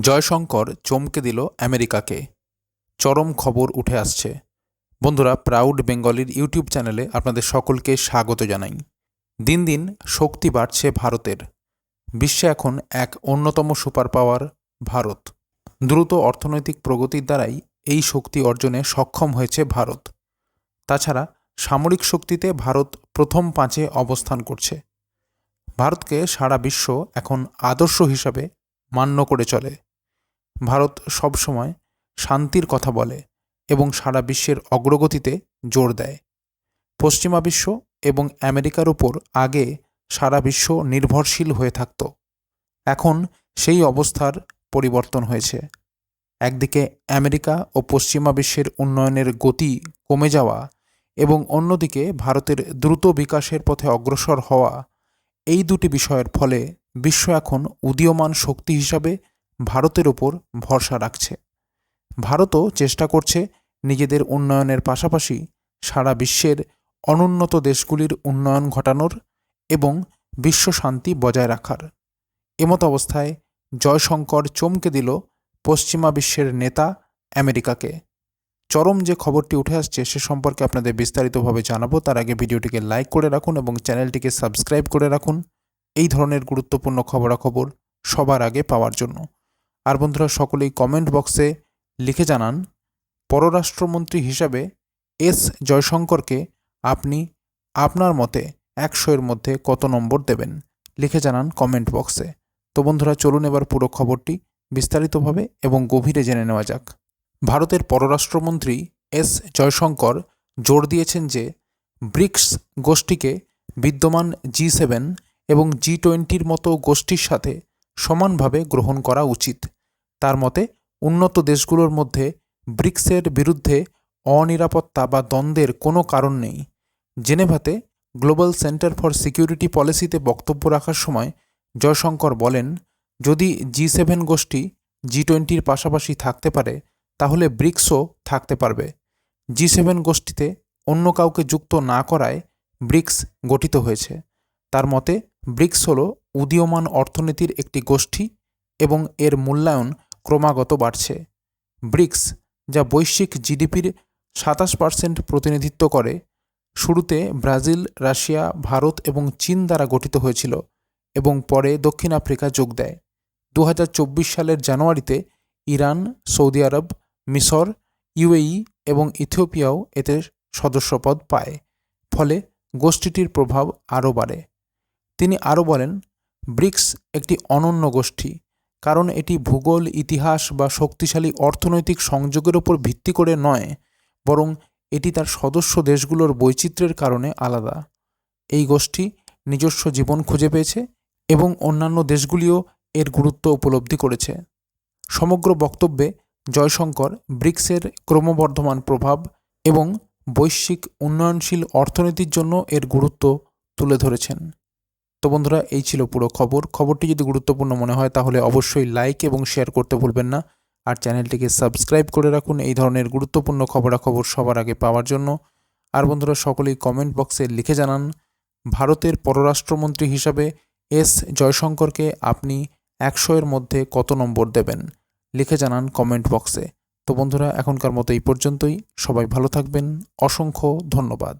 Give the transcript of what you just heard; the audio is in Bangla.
জয়শঙ্কর চমকে দিল আমেরিকাকে। চরম খবর উঠে আসছে। বন্ধুরা প্রাউড বেঙ্গলির ইউটিউব চ্যানেলে আপনাদের সকলকে স্বাগত জানাই। দিন দিন শক্তি বাড়ছে ভারতের। বিশ্বে এখন এক অন্যতম সুপার পাওয়ার ভারত। দ্রুত অর্থনৈতিক প্রগতির দ্বারাই এই শক্তি অর্জনে সক্ষম হয়েছে ভারত। তাছাড়া সামরিক শক্তিতে ভারত প্রথম পাঁচে অবস্থান করছে। ভারতকে সারা বিশ্ব এখন আদর্শ হিসাবে মান্য করে চলে। ভারত সবসময় শান্তির কথা বলে এবং সারা বিশ্বের অগ্রগতিতে জোর দেয়। পশ্চিমা বিশ্ব এবং আমেরিকার উপর আগে সারা বিশ্ব নির্ভরশীল হয়ে থাকত। এখন সেই অবস্থার পরিবর্তন হয়েছে। একদিকে আমেরিকা ও পশ্চিমা বিশ্বের উন্নয়নের গতি কমে যাওয়া এবং অন্যদিকে ভারতের দ্রুত বিকাশের পথে অগ্রসর হওয়া এই দুটি বিষয়ের ফলে বিশ্ব এখন উদীয়মান শক্তি হিসাবে ভারতের ওপর ভরসা রাখছে। ভারতও চেষ্টা করছে নিজেদের উন্নয়নের পাশাপাশি সারা বিশ্বের অনুন্নত দেশগুলির উন্নয়ন ঘটানোর এবং বিশ্ব শান্তি বজায় রাখার। এমত অবস্থায় জয়শঙ্কর চমকে দিল পশ্চিমা বিশ্বের নেতা আমেরিকাকে। চরম যে খবরটি উঠে আসছে সে সম্পর্কে আপনাদের বিস্তারিতভাবে জানাব। তার আগে ভিডিওটিকে লাইক করে রাখুন এবং চ্যানেলটিকে সাবস্ক্রাইব করে রাখুন। এই ধরনের গুরুত্বপূর্ণ খবরাখবর সবার আগে পাওয়ার জন্য। আর বন্ধুরা, সকলেই কমেন্ট বক্সে লিখে জানান, পররাষ্ট্রমন্ত্রী হিসাবে এস জয়শঙ্করকে আপনি আপনার মতে একশো এর মধ্যে কত নম্বর দেবেন? লিখে জানান কমেন্ট বক্সে তো বন্ধুরা, চলুন এবার পুরো খবরটি বিস্তারিতভাবে এবং গভীরে জেনে নেওয়া যাক। ভারতের পররাষ্ট্রমন্ত্রী এস জয়শঙ্কর জোর দিয়েছেন যে, ব্রিক্স গোষ্ঠীকে বিদ্যমান জি সেভেন এবং জি টোয়েন্টির মতো গোষ্ঠীর সাথে সমানভাবে গ্রহণ করা উচিত। তার মতে, উন্নত দেশগুলোর মধ্যে ব্রিক্সের বিরুদ্ধে অনিরাপত্তা বা দ্বন্দ্বের কোনো কারণ নেই। জেনেভাতে গ্লোবাল সেন্টার ফর সিকিউরিটি পলিসিতে বক্তব্য রাখার সময় জয়শঙ্কর বলেন, যদি জি সেভেন গোষ্ঠী জি টোয়েন্টির পাশাপাশি থাকতে পারে, তাহলে ব্রিক্সও থাকতে পারবে। জি সেভেন গোষ্ঠীতে অন্য কাউকে যুক্ত না করায় ব্রিক্স গঠিত হয়েছে। তার মতে ব্রিক্স হল উদীয়মান অর্থনীতির একটি গোষ্ঠী এবং এর মূল্যায়ন ক্রমাগত বাড়ছে। ব্রিক্স, যা বৈশ্বিক জিডিপির সাতাশ পার্সেন্ট প্রতিনিধিত্ব করে, শুরুতে ব্রাজিল, রাশিয়া, ভারত এবং চীন দ্বারা গঠিত হয়েছিল এবং পরে দক্ষিণ আফ্রিকা যোগ দেয়। দু হাজার চব্বিশ সালের জানুয়ারিতে ইরান, সৌদি আরব, মিশর ইউএই এবং ইথিওপিয়াও এতে সদস্যপদ পায়, ফলে গোষ্ঠীটির প্রভাব আরও বাড়ে। তিনি আরও বলেন, ব্রিক্স একটি অনন্য গোষ্ঠী, কারণ এটি ভূগোল, ইতিহাস বা শক্তিশালী অর্থনৈতিক সংযোগের ওপর ভিত্তি করে নয়, বরং এটি তার সদস্য দেশগুলোর বৈচিত্র্যের কারণে আলাদা। এই গোষ্ঠী নিজস্ব জীবন খুঁজে পেয়েছে এবং অন্যান্য দেশগুলিও এর গুরুত্ব উপলব্ধি করেছে। সমগ্র বক্তব্যে জয়শঙ্কর, ব্রিক্সের ক্রমবর্ধমান প্রভাব এবং বৈশ্বিক উন্নয়নশীল অর্থনীতির জন্য এর গুরুত্ব তুলে ধরেছেন। তো বন্ধুরা, এই ছিল পুরো খবর। খবরটি যদি গুরুত্বপূর্ণ মনে হয়, তাহলে অবশ্যই লাইক এবং শেয়ার করতে ভুলবেন না। আর চ্যানেলটিকে সাবস্ক্রাইব করে রাখুন এই ধরনের গুরুত্বপূর্ণ খবরাখবর সবার আগে পাওয়ার জন্য। আর বন্ধুরা, সকলেই কমেন্ট বক্সে লিখে জানান, ভারতের পররাষ্ট্রমন্ত্রী হিসাবে এস জয়শঙ্করকে আপনি একশো এর মধ্যে কত নম্বর দেবেন? লিখে জানান কমেন্ট বক্সে তো বন্ধুরা, এখনকার মতো এই পর্যন্তই। সবাই ভালো থাকবেন। অসংখ্য ধন্যবাদ।